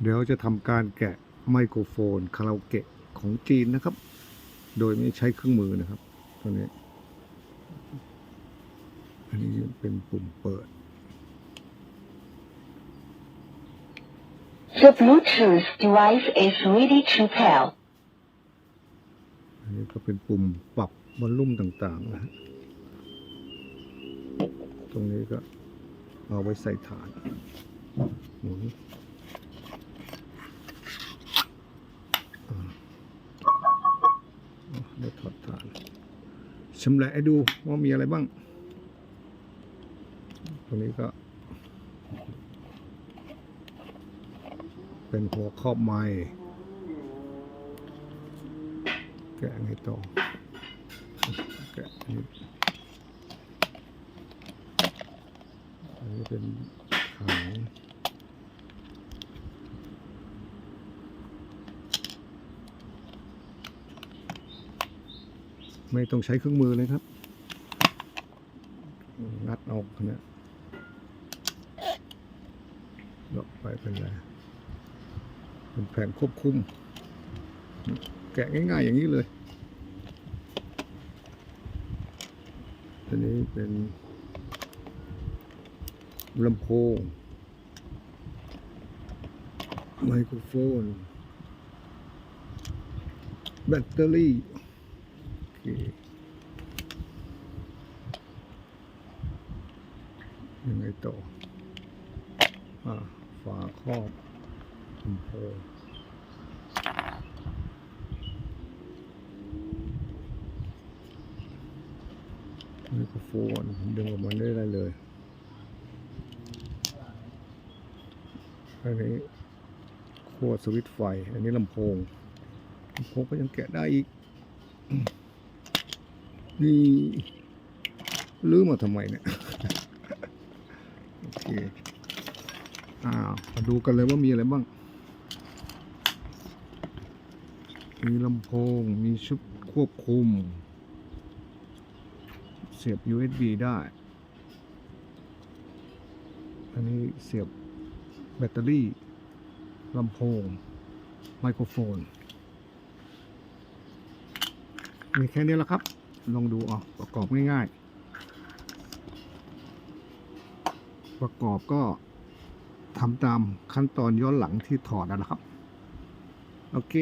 เดี๋ยวจะทำการแกะไมโครโฟนคาราโอเกะของจีนนะครับ โดยไม่ใช้เครื่องมือนะครับตัวนี้ อันนี้เป็นปุ่มเปิด The Bluetooth device is ready to pair. อันนี้ก็เป็นปุ่มปรับวอลลุ่มต่างๆนะฮะ ตรงนี้ก็เอาไว้ใส่ฐานหมุนอ่าอะเดี๋ยวถอดฐาน ชำแหละให้ดูว่ามีอะไรบ้าง ตรงนี้ก็ เป็นหัวครอบไม้แกะไงต่อแกะอันนี้อันนี้เป็นขาง ไม่ต้องใช้เครื่องมือเลยครับงัดเอาเนี่ยเลาะไปเป็นไรเป็นแผงควบคุม แกะง่ายๆอย่างนี้เลยอันนี้เป็นลำโพงไมโครโฟน แบตเตอรี่ ยังไงต่ออฝาครอบลำโพงไมโครโฟนดึงออกมาได้เลยอันนี้ขั้วสวิตไฟ อันนี้ลำโพงลำโพงก็ยังแกะได้อีก นี่ลืมมาทำไมเนี่ย โอเค อ้าว มาดูกันเลยว่ามีอะไรบ้าง มีลำโพง มีชุดควบคุม เสียบ USB ได้ อันนี้เสียบแบตเตอรี่ ลำโพง ไมโครโฟน มีแค่นี้แหละครับ ลองดูออะประกอบง่ายๆ ประกอบก็ทำตามขั้นตอนย้อนหลังที่ถอดนะครับ โอเค